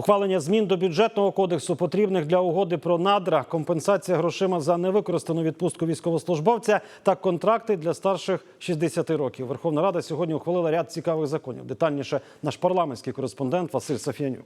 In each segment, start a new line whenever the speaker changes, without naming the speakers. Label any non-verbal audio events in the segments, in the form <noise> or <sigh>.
Ухвалення змін до бюджетного кодексу потрібних для угоди про надра, компенсація грошима за невикористану відпустку військовослужбовця та контракти для старших 60 років. Верховна Рада сьогодні ухвалила ряд цікавих законів. Детальніше наш парламентський кореспондент Василь Сафіянюк.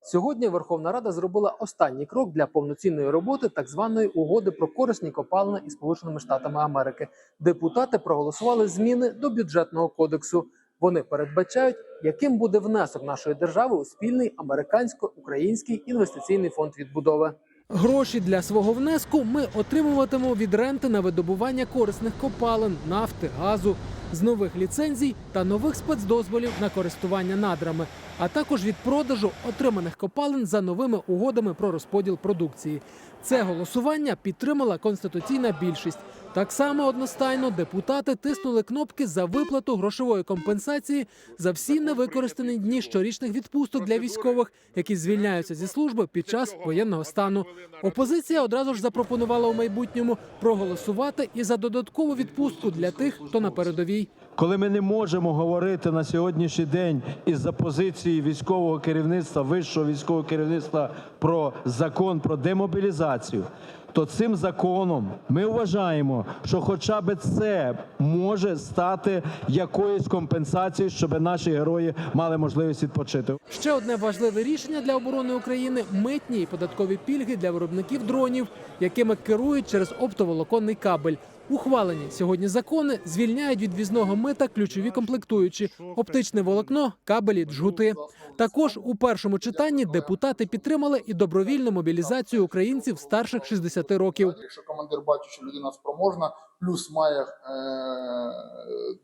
Сьогодні Верховна Рада зробила останній крок для повноцінної роботи так званої угоди про корисні копалини із Сполученими Штатами Америки. Депутати проголосували зміни до бюджетного кодексу. Вони передбачають, яким буде внесок нашої держави у спільний американсько-український інвестиційний фонд відбудови. Гроші для свого внеску ми отримуватимемо від ренти на видобування корисних копалин, нафти, газу, з нових ліцензій та нових спецдозволів на користування надрами, а також від продажу отриманих копалин за новими угодами про розподіл продукції. Це голосування підтримала конституційна більшість. Так само одностайно депутати тиснули кнопки за виплату грошової компенсації за всі невикористані дні щорічних відпусток для військових, які звільняються зі служби під час воєнного стану. Опозиція одразу ж запропонувала у майбутньому проголосувати і за додаткову відпустку для тих, хто на передовій.
Коли ми не можемо говорити на сьогоднішній день із-за позиції військового керівництва, вищого військового керівництва про закон про демобілізацію, то цим законом ми вважаємо, що хоча б це може стати якоюсь компенсацією, щоб наші герої мали можливість відпочити.
Ще одне важливе рішення для оборони України митні і податкові пільги для виробників дронів, якими керують через оптоволоконний кабель. Ухвалені сьогодні закони звільняють від візного мита ключові комплектуючі: оптичне волокно, кабелі, джгути. Також у першому читанні депутати підтримали і добровільну мобілізацію українців старших 60 років.
Якщо командир бачить, що людина спроможна, плюс має е,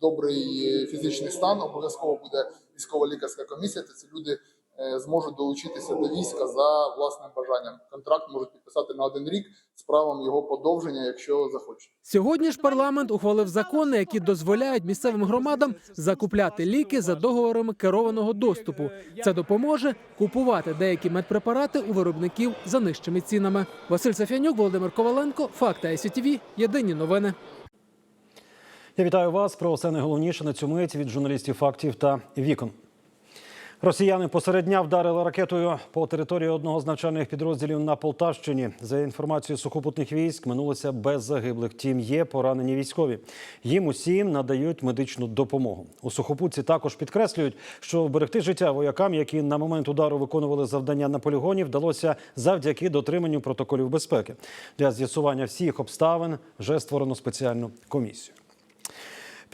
добрий фізичний стан, обов'язково буде військова лікарська комісія, то ці люди зможуть долучитися до війська за власним бажанням. Контракт можуть підписати на один рік з правом його подовження, якщо захочуть.
Сьогодні ж парламент ухвалив закони, які дозволяють місцевим громадам закупляти ліки за договорами керованого доступу. Це допоможе купувати деякі медпрепарати у виробників за нижчими цінами. Василь Сафянюк, Володимир Коваленко, Факти ICTV. Єдині новини.
Я вітаю вас про все найголовніше на цю мить від журналістів фактів та вікон. Росіяни посеред дня вдарили ракетою по території одного з навчальних підрозділів на Полтавщині. За інформацією сухопутних військ, минулося без загиблих. Втім, є поранені військові. Їм усім надають медичну допомогу. У сухопутці також підкреслюють, що вберегти життя воякам, які на момент удару виконували завдання на полігоні, вдалося завдяки дотриманню протоколів безпеки. Для з'ясування всіх обставин вже створено спеціальну комісію.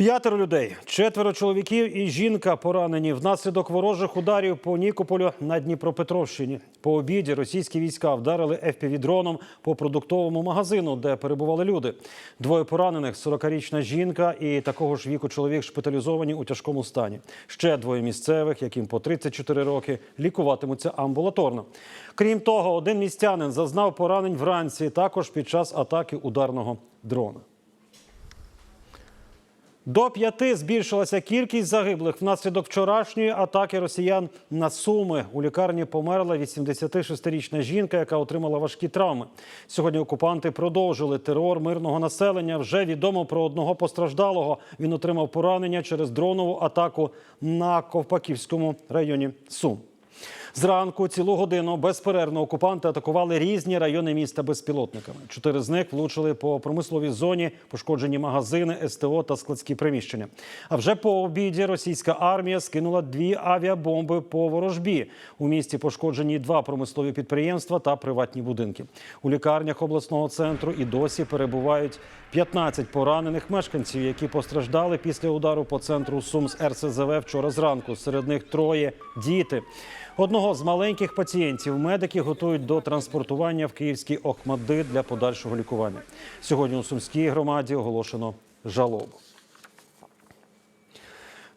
П'ятеро людей, четверо чоловіків і жінка поранені внаслідок ворожих ударів по Нікополю на Дніпропетровщині. По обіді російські війська вдарили FPV-дроном по продуктовому магазину, де перебували люди. Двоє поранених 40-річна жінка і такого ж віку чоловік шпиталізовані у тяжкому стані. Ще двоє місцевих, яким по 34 роки, лікуватимуться амбулаторно. Крім того, один містянин зазнав поранень вранці, також під час атаки ударного дрона. До п'яти збільшилася кількість загиблих внаслідок вчорашньої атаки росіян на Суми. У лікарні померла 86-річна жінка, яка отримала важкі травми. Сьогодні окупанти продовжили терор мирного населення. Вже відомо про одного постраждалого. Він отримав поранення через дронову атаку на Ковпаківському районі Сум. Зранку цілу годину безперервно окупанти атакували різні райони міста безпілотниками. Чотири з них влучили по промисловій зоні, пошкоджені магазини, СТО та складські приміщення. А вже по обіді російська армія скинула дві авіабомби по ворожбі. У місті пошкоджені два промислові підприємства та приватні будинки. У лікарнях обласного центру і досі перебувають 15 поранених мешканців, які постраждали після удару по центру Сум з РСЗВ вчора зранку. Серед них троє діти. Одного з маленьких пацієнтів медики готують до транспортування в київський Охмади для подальшого лікування. Сьогодні у Сумській громаді оголошено жалобу.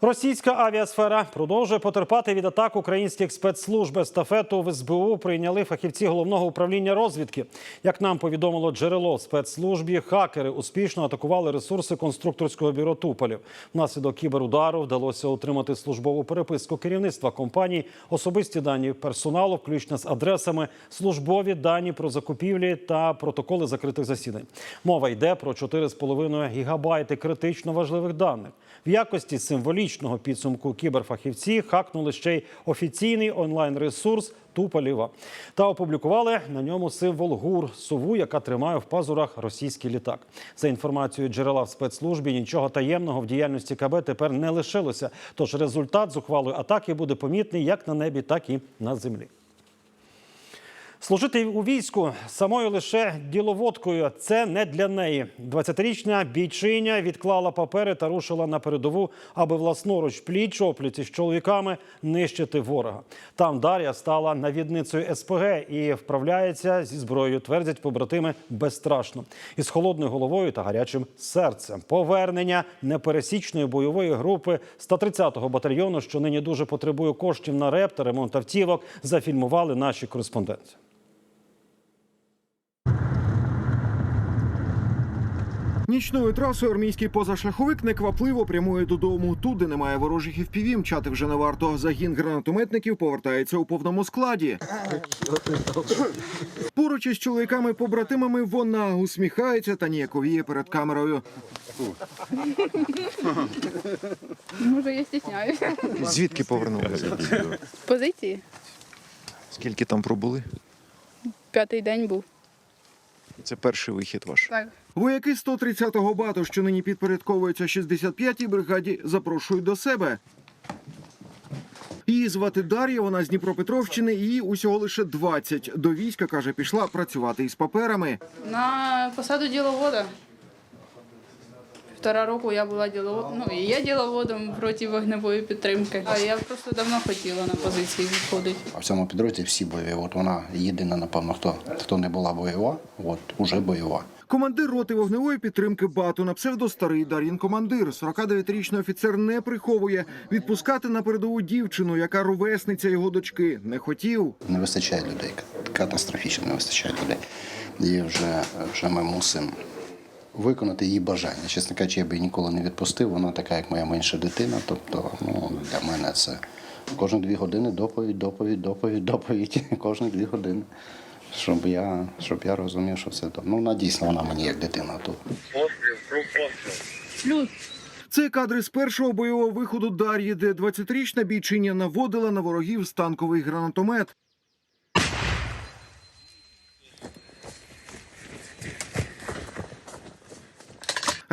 Російська авіасфера продовжує потерпати від атак українських спецслужб. Естафету в СБУ прийняли фахівці головного управління розвідки. Як нам повідомило джерело спецслужбі, хакери успішно атакували ресурси конструкторського бюро Туполів. Внаслідок кіберудару вдалося отримати службову переписку керівництва компанії, особисті дані персоналу, включно з адресами, службові дані про закупівлі та протоколи закритих засідань. Мова йде про 4,5 гігабайти критично важливих даних в якості символічної трагічного підсумку кіберфахівці хакнули ще й офіційний онлайн-ресурс Тупаліва та опублікували на ньому символ ГУР сову, яка тримає в пазурах російський літак. За інформацією джерела в спецслужбі, нічого таємного в діяльності КБ тепер не лишилося. Тож результат зухвалої атаки буде помітний як на небі, так і на землі. Служити у війську самою лише діловодкою це не для неї. 20-річна бійчиня відклала папери та рушила на передову, аби власноруч пліч опліч із чоловіками нищити ворога. Там Дар'я стала навідницею СПГ і вправляється зі зброєю. Твердять побратими безстрашно із холодною головою та гарячим серцем. Повернення непересічної бойової групи 130-го батальйону, що нині дуже потребує коштів на реп та ремонт автівок, зафільмували наші кореспонденти.
Нічною трасою армійський позашляховик неквапливо прямує додому. Тут, де немає ворожих і впівім, мчати вже не варто. Загін гранатометників повертається у повному складі. Поруч із чоловіками-побратимами вона усміхається та ніяковіє перед камерою.
Може, я стісняюся.
Звідки повернулися?
Позиції.
Скільки там пробули?
П'ятий день був.
Це перший вихід ваш.
Так.
Вояки 130-го бату, що нині підпорядковуються 65-й бригаді, запрошують до себе. Її звати Дар'я, вона з Дніпропетровщини, її усього лише 20. До війська, каже, пішла працювати із паперами.
На посаду діловода. Півтора року я була діловодом. Ну, і є діловодом проти вогневої підтримки. А я просто давно хотіла на позиції відходити.
А в цьому підрозділі всі бойові. От вона єдина, напевно, хто, хто не була бойова, от уже бойова.
Командир роти вогневої підтримки бату на псевдо старий Дар'їн командир. 49-річний офіцер не приховує відпускати на передову дівчину, яка ровесниця його дочки, не хотів.
Не вистачає людей. Катастрофічно не вистачає людей. І вже, вже ми мусимо виконати її бажання. Чесно кажучи, я б її ніколи не відпустив. Вона така, як моя менша дитина. Тобто, ну, для мене це кожні дві години доповідь, доповідь, доповідь, доповідь. <laughs> Кожні дві години. Щоб я, щоб я розумів, що все добре. Ну, вона дійсно вона мені як дитина тут.
Це кадри з першого бойового виходу Дар'ї, де 20-річна бійчиня наводила на ворогів станковий гранатомет.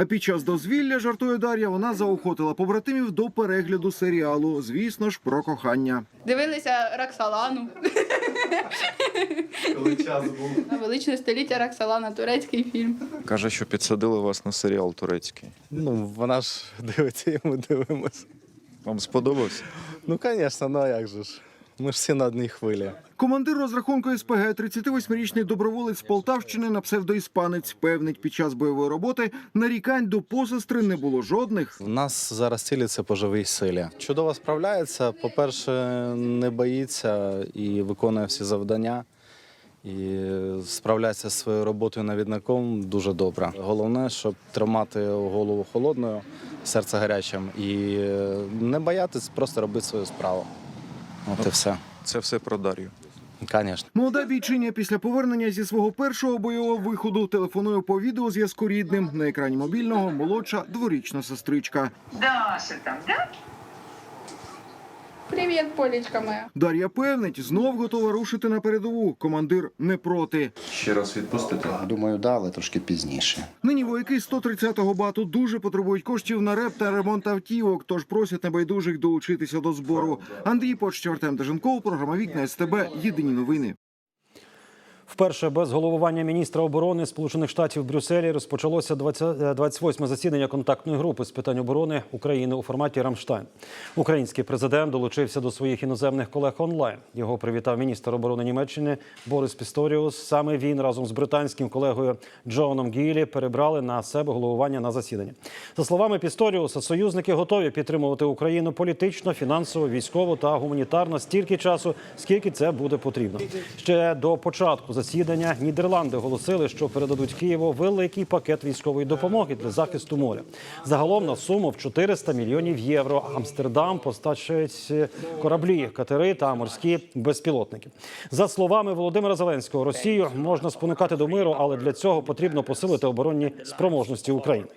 А під час дозвілля, жартує Дар'я, вона заохотила побратимів до перегляду серіалу. Звісно ж, про кохання.
Дивилися Роксолану. Коли час був. На величне століття Роксолана, турецький фільм.
Каже, що підсадили вас на серіал турецький.
Ну, вона ж дивиться, і ми дивимося.
Вам сподобався?
Ну, звісно, ну а як же ж? Ми ж всі на одній хвилі.
Командир розрахунку СПГ, 38-річний доброволець Полтавщини на псевдоіспанець, певнить, під час бойової роботи нарікань до посестри не було жодних.
В нас зараз цілі це по живій силі. Чудово справляється. По-перше, не боїться і виконує всі завдання. І справляється зі своєю роботою навідником дуже добре. Головне, щоб тримати голову холодною, серце гарячим і не боятись, просто робити свою справу. От і все.
Це все про Дар'ю.
Звісно.
Молода бійчиня після повернення зі свого першого бойового виходу телефонує по відеозв'язку рідним. На екрані мобільного молодша дворічна сестричка.
Даша там, да?
Привіт, Полічка моя.
Дар'я певнить, знов готова рушити на передову. Командир не проти.
Ще раз відпустити.
Думаю, да, але трошки пізніше.
Нині вояки 130-го бату дуже потребують коштів на реп та ремонт автівок, тож просять небайдужих долучитися до збору. Андрій Почтів, Артем Деженков, програма Вікна СТБ. Єдині новини.
Вперше без головування міністра оборони Сполучених Штатів Брюсселі розпочалося 20 28 засідання контактної групи з питань оборони України у форматі Рамштайн. Український президент долучився до своїх іноземних колег онлайн. Його привітав міністр оборони Німеччини Борис Пісторіус. Саме він разом з британським колегою Джоном Гілі перебрали на себе головування на засіданні. За словами Пісторіуса, союзники готові підтримувати Україну політично, фінансово, військово та гуманітарно стільки часу, скільки це буде потрібно. Ще до початку засідання Нідерланди оголосили, що передадуть Києву великий пакет військової допомоги для захисту моря. Загалом на суму в 400 мільйонів євро. Амстердам постачають кораблі, катери та морські безпілотники. За словами Володимира Зеленського, Росію можна спонукати до миру, але для цього потрібно посилити оборонні спроможності України.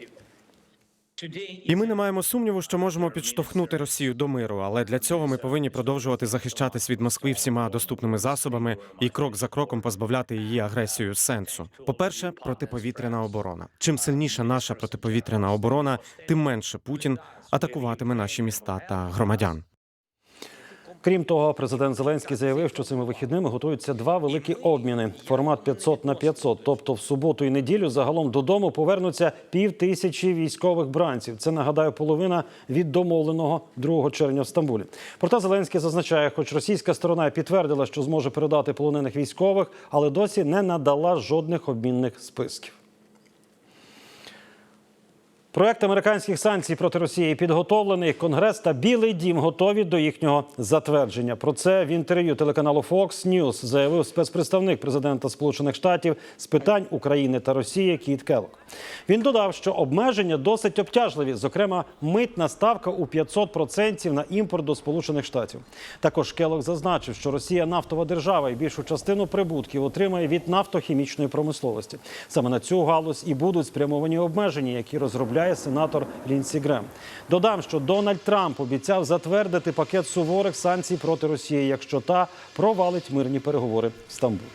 І ми не маємо сумніву, що можемо підштовхнути Росію до миру, але для цього ми повинні продовжувати захищатись від Москви всіма доступними засобами і крок за кроком позбавляти її агресію сенсу. По-перше, протиповітряна оборона. Чим сильніша наша протиповітряна оборона, тим менше Путін атакуватиме наші міста та громадян.
Крім того, президент Зеленський заявив, що цими вихідними готуються два великі обміни. Формат 500 на 500. Тобто в суботу і неділю загалом додому повернуться пів тисячі військових бранців. Це нагадаю половина від домовленого 2 червня в Стамбулі. Проте Зеленський зазначає, хоч російська сторона підтвердила, що зможе передати полонених військових, але досі не надала жодних обмінних списків. Проект американських санкцій проти Росії підготовлений. Конгрес та Білий Дім готові до їхнього затвердження. Про це в інтерв'ю телеканалу Fox News заявив спецпредставник президента Сполучених Штатів з питань України та Росії Кіт Келлог. Він додав, що обмеження досить обтяжливі, зокрема, митна ставка у 500% на імпорт до Сполучених Штатів. Також Келлог зазначив, що Росія нафтова держава і більшу частину прибутків отримає від нафтохімічної промисловості. Саме на цю галузь і будуть спрямовані обмеження, які розробляє сенатор Лінсі Грем. Додам, що Дональд Трамп обіцяв затвердити пакет суворих санкцій проти Росії, якщо та провалить мирні переговори в Стамбулі.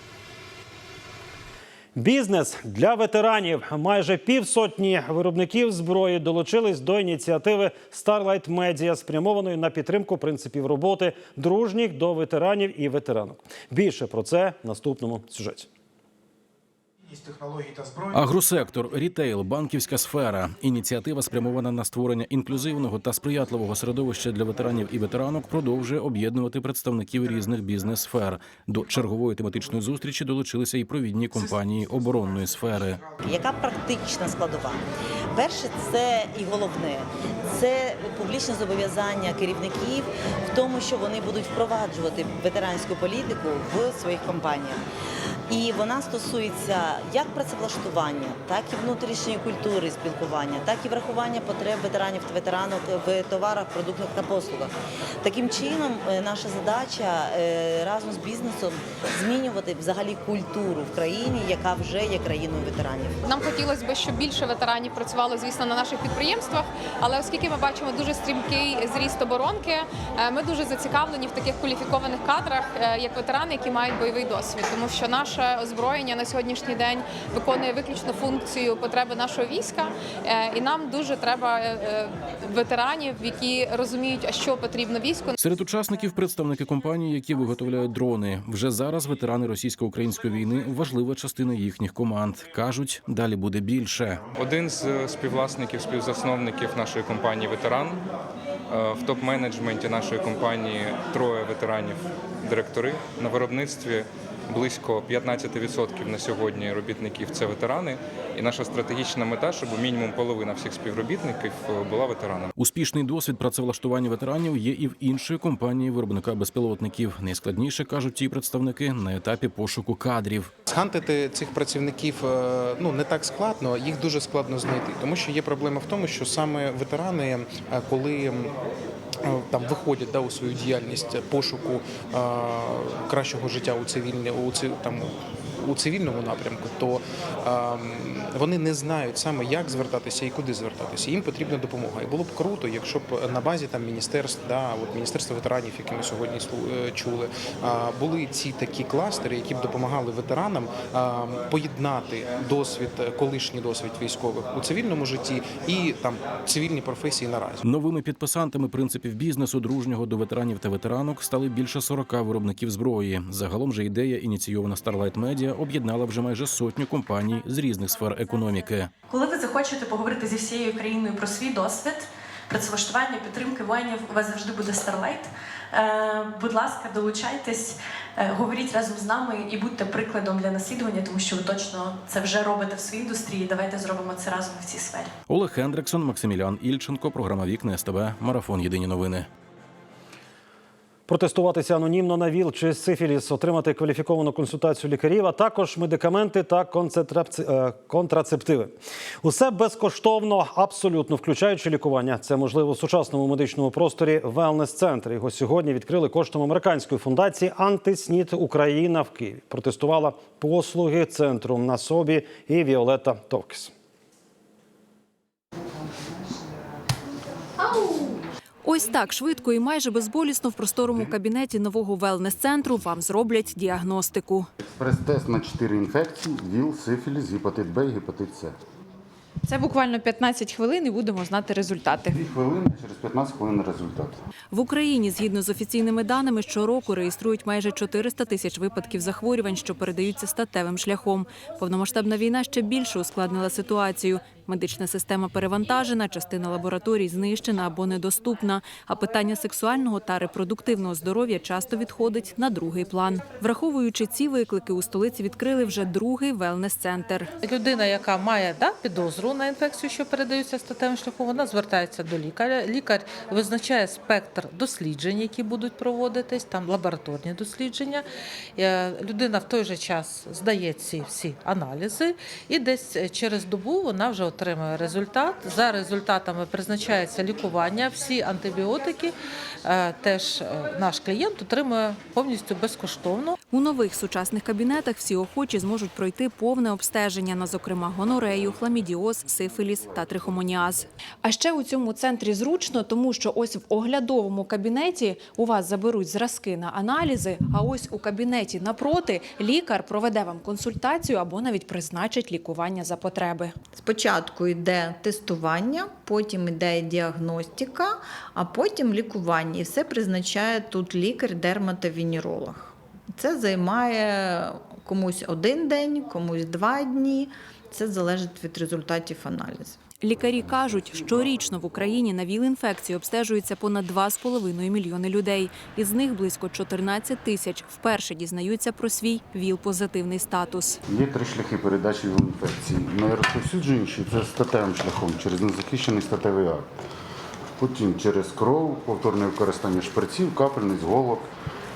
Бізнес для ветеранів. Майже півсотні виробників зброї долучились до ініціативи Starlight Media, спрямованої на підтримку принципів роботи дружніх до ветеранів і ветеранок. Більше про це в наступному сюжеті.
Агросектор, рітейл, банківська сфера. Ініціатива спрямована на створення інклюзивного та сприятливого середовища для ветеранів і ветеранок. Продовжує об'єднувати представників різних бізнес-сфер. До чергової тематичної зустрічі долучилися і провідні компанії оборонної сфери.
Яка практична складова? Перше, це і головне це публічне зобов'язання керівників в тому, що вони будуть впроваджувати ветеранську політику в своїх компаніях. І вона стосується як працевлаштування, так і внутрішньої культури спілкування, так і врахування потреб ветеранів та ветеранок в товарах, продуктах та послугах. Таким чином, е, наша задача е, разом з бізнесом змінювати взагалі культуру в країні, яка вже є країною ветеранів.
Нам хотілося б, щоб більше ветеранів працювало, звісно, на наших підприємствах. Але оскільки ми бачимо дуже стрімкий зріст оборонки, е, ми дуже зацікавлені в таких кваліфікованих кадрах, як ветерани, які мають бойовий досвід, тому що наше озброєння на сьогоднішній день виконує виключно функцію потреби нашого війська, е, і нам дуже треба е, е, ветеранів, які розуміють, а що потрібно війську.
Серед учасників представники компаній, які виготовляють дрони. Вже зараз ветерани російсько-української війни важлива частина їхніх команд. кажуть, далі буде більше.
Один з співвласників, співзасновників нашої компанії ветеран. В топ-менеджменті нашої компанії троє ветеранів директори на виробництві. Близько 15% на сьогодні робітників це ветерани, і наша стратегічна мета, щоб мінімум половина всіх співробітників е, була ветеранами.
Успішний досвід працевлаштування ветеранів є і в іншої компанії виробника безпілотників. Найскладніше кажуть ті представники на етапі пошуку кадрів.
Схантити цих працівників е, ну не так складно, їх дуже складно знайти, тому що є проблема в тому, що саме ветерани, е, коли там виходять да, у свою діяльність пошуку е, кращого життя у цивільні у ці там. У цивільному напрямку, то ем, вони не знають саме, як звертатися і куди звертатися. Їм потрібна допомога. І було б круто, якщо б на базі там міністерств, да, от міністерство ветеранів, яке ми сьогодні е, чули, були ці такі кластери, які б допомагали ветеранам поєднати досвід, е, колишній досвід військових у цивільному житті і там цивільні професії наразі.
Новими підписантами принципів бізнесу дружнього до ветеранів та ветеранок стали більше 40 виробників зброї. Загалом же ідея, ініційована Starlight Media, об'єднала вже майже сотню компаній з різних сфер економіки.
Коли ви захочете поговорити зі всією країною про свій досвід, працевлаштування, підтримки воїнів, у вас завжди буде Starlight. Е, будь ласка, долучайтесь, е, говоріть разом з нами і будьте прикладом для наслідування, тому що ви точно це вже робите в своїй індустрії. Давайте зробимо це разом в цій сфері.
Олег Хендриксон, Максимілян Ільченко, програма Вікна СТБ, Марафон Єдині новини.
Протестуватися анонімно на ВІЛ чи сифіліс, отримати кваліфіковану консультацію лікарів, а також медикаменти та е, контрацептиви. Усе безкоштовно, абсолютно включаючи лікування. Це можливо в сучасному медичному просторі Велнес-центр. Його сьогодні відкрили коштом американської фундації Антиснід Україна в Києві. Протестувала послуги центру на собі і Віолетта Товкіс.
Ось так швидко і майже безболісно в просторому кабінеті нового велнес-ценру вам зроблять діагностику.
Експрес-тест на 4 інфекції: ВІЛ, сифіліс, гепатит Б і гепатит С.
Це буквально 15 хвилин і будемо знати результати.
2 хвилини, через 15 хвилин результат.
В Україні, згідно з офіційними даними, щороку реєструють майже 400 тисяч випадків захворювань, що передаються статевим шляхом. Повномасштабна війна ще більше ускладнила ситуацію. Медична система перевантажена, частина лабораторій знищена або недоступна. А питання сексуального та репродуктивного здоров'я часто відходить на другий план. Враховуючи ці виклики, у столиці відкрили вже другий велнес-центр.
Людина, яка має да, підозру на інфекцію, що передаються статевим шляхом, вона звертається до лікаря. Лікар визначає спектр досліджень, які будуть проводитись, там лабораторні дослідження. Е, Людина в той же час здає ці всі аналізи, і десь через добу вона вже отримує результат. За результатами призначається лікування. Всі антибіотики е, теж е, наш клієнт отримує повністю безкоштовно.
У нових сучасних кабінетах всі охочі зможуть пройти повне обстеження на, зокрема, гонорею, хламідіоз, сифіліс та трихомоніаз.
А ще у цьому центрі зручно, тому що ось в оглядовому кабінеті у вас заберуть зразки на аналізи, а ось у кабінеті напроти лікар проведе вам консультацію або навіть призначить лікування за потреби.
Спочатку йде тестування, потім йде діагностика, а потім лікування. І все призначає тут лікар-дерматовенеролог. Це займає комусь один день, комусь два дні. Це залежить від результатів аналізу.
Лікарі кажуть, щорічно в Україні на ВІЛ-інфекції обстежується понад 2,5 мільйони людей. Із них близько 14 тисяч вперше дізнаються про свій ВІЛ-позитивний статус.
Є три шляхи передачі ВІЛ-інфекції. Найрозповсюдженіший це статевим шляхом, через незахищений статевий акт. Потім через кров, повторне використання шприців, капельниць, голок.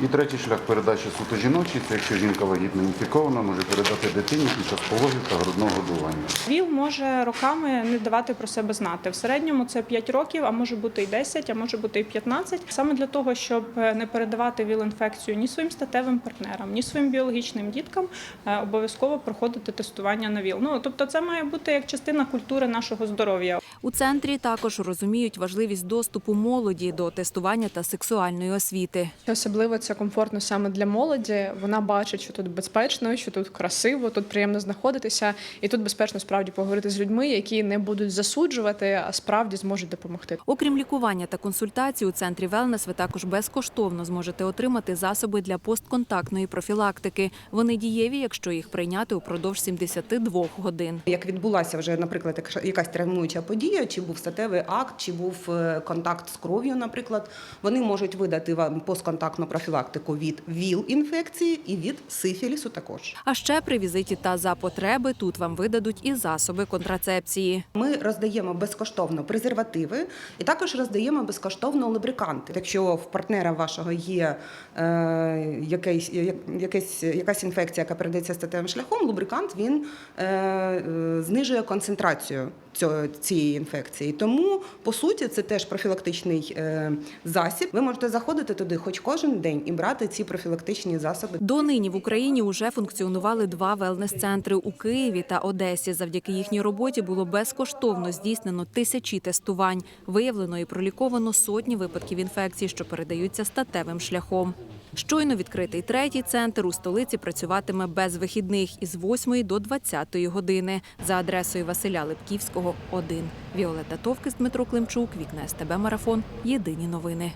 І третій шлях передачі суто жіночий це якщо жінка вагітна інфікована, може передати дитині під час пологів та грудного годування.
ВІЛ може роками не давати про себе знати. В середньому це 5 років, а може бути і 10, а може бути і 15. Саме для того, щоб не передавати ВІЛ-інфекцію ні своїм статевим партнерам, ні своїм біологічним діткам, е, обов'язково проходити тестування на ВІЛ. Ну тобто, це має бути як частина культури нашого здоров'я.
У центрі також розуміють важливість доступу молоді до тестування та сексуальної освіти.
Особливо це комфортно саме для молоді. Вона бачить, що тут безпечно, що тут красиво, тут приємно знаходитися, і тут безпечно справді поговорити з людьми, які не будуть засуджувати, а справді зможуть допомогти.
Окрім лікування та консультацій, у центрі Велнес ви також безкоштовно зможете отримати засоби для постконтактної профілактики. Вони дієві, якщо їх прийняти упродовж 72 годин.
Як відбулася вже, наприклад, якась травмуюча подія, чи був статевий акт, чи був е, контакт з кров'ю, наприклад, вони можуть видати вам постконтактну профілактику від ВІЛ-інфекції і від сифілісу також.
А ще при візиті та за потреби тут вам видадуть і засоби контрацепції.
Ми роздаємо безкоштовно презервативи і також роздаємо безкоштовно лубриканти. Якщо в партнера вашого є е, якийсь, я- якась, якась інфекція, яка передається статевим шляхом, лубрикант він е, е, знижує концентрацію цієї інфекції. Тому, по суті, це теж профілактичний е, засіб. Ви можете заходити туди хоч кожен день і брати ці профілактичні засоби.
Донині в Україні вже функціонували два велнес-центри у Києві та Одесі. Завдяки їхній роботі було безкоштовно здійснено тисячі тестувань. Виявлено і проліковано сотні випадків інфекцій, що передаються статевим шляхом. Щойно відкритий третій центр у столиці працюватиме без вихідних із 8 до 20 години за адресою Василя Липківського, 1. Віолетта Товкис, Дмитро Климчук, Вікна СТБ Марафон. Єдині новини.